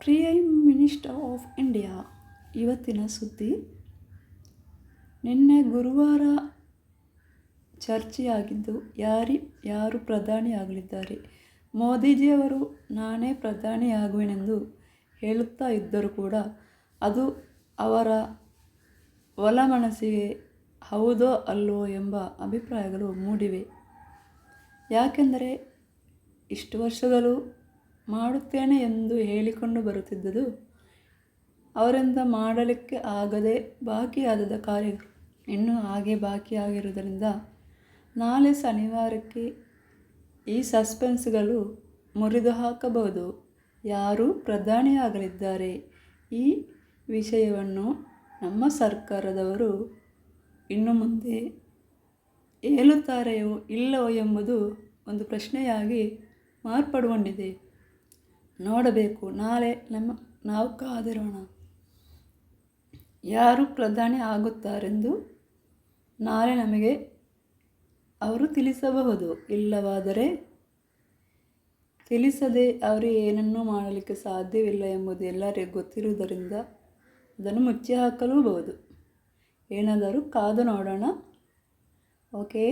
Prime minister of India ಇವತ್ತಿನ ಸುದ್ದಿ. ನಿನ್ನೆ ಗುರುವಾರ ಚರ್ಚೆಯಾಗಿದ್ದು ಯಾರಿ, ಯಾರು ಪ್ರಧಾನಿಯಾಗಲಿದ್ದಾರೆ ಮೋದಿಜಿಯವರು ನಾನೇ ಪ್ರಧಾನಿಯಾಗುವೆನೆಂದು ಹೇಳುತ್ತಾ ಇದ್ದರೂ ಕೂಡ ಅದು ಅವರ ಒಲ ಮನಸ್ಸಿಗೆ ಹೌದೋ ಅಲ್ಲೋ ಎಂಬ ಅಭಿಪ್ರಾಯಗಳು ಮೂಡಿವೆ. ಯಾಕೆಂದರೆ ಇಷ್ಟು ವರ್ಷಗಳು ಮಾಡುತ್ತೇನೆ ಎಂದು ಹೇಳಿಕೊಂಡು ಬರುತ್ತಿದ್ದುದು. ಅವರಿಂದ ಮಾಡಲಿಕ್ಕೆ ಆಗದೆ ಬಾಕಿಯಾದದ ಕಾರ್ಯಗಳು ಇನ್ನೂ ಹಾಗೆ ಬಾಕಿಯಾಗಿರುವುದರಿಂದ ನಾಳೆ ಶನಿವಾರಕ್ಕೆ ಈ ಸಸ್ಪೆನ್ಸ್ಗಳು ಮುರಿದು ಹಾಕಬಹುದು ಯಾರು ಪ್ರಧಾನಿಯಾಗಲಿದ್ದಾರೆ. ಈ ವಿಷಯವನ್ನು ನಮ್ಮ ಸರ್ಕಾರದವರು ಇನ್ನು ಮುಂದೆ ಹೇಳುತ್ತಾರೆಯೋ ಇಲ್ಲವೋ ಎಂಬುದು ಒಂದು ಪ್ರಶ್ನೆಯಾಗಿ ಮಾರ್ಪಡುಗೊಂಡಿದೆ ನೋಡಬೇಕು. ನಾಳೆ ನಮ್ಮ, ನಾವು ಕಾದಿರೋಣ. ಯಾರು ಪ್ರಧಾನಿ ಆಗುತ್ತಾರೆಂದು ನಾಳೆ ನಮಗೆ ಅವರು ತಿಳಿಸಬಹುದು. ಇಲ್ಲವಾದರೆ ತಿಳಿಸದೆ ಅವರು ಏನನ್ನೂ ಮಾಡಲಿಕ್ಕೆ ಸಾಧ್ಯವಿಲ್ಲ ಎಂಬುದು ಎಲ್ಲರಿಗೂ ಗೊತ್ತಿರುವುದರಿಂದ ಅದನ್ನು ಮುಚ್ಚಿ ಹಾಕಲೂಬಹುದು. ಏನಾದರೂ ಕಾದು ನೋಡೋಣ. ಓಕೆ.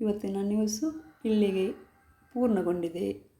ಇವತ್ತಿನ ನ್ಯೂಸು ಇಲ್ಲಿಗೆ ಪೂರ್ಣಗೊಂಡಿದೆ.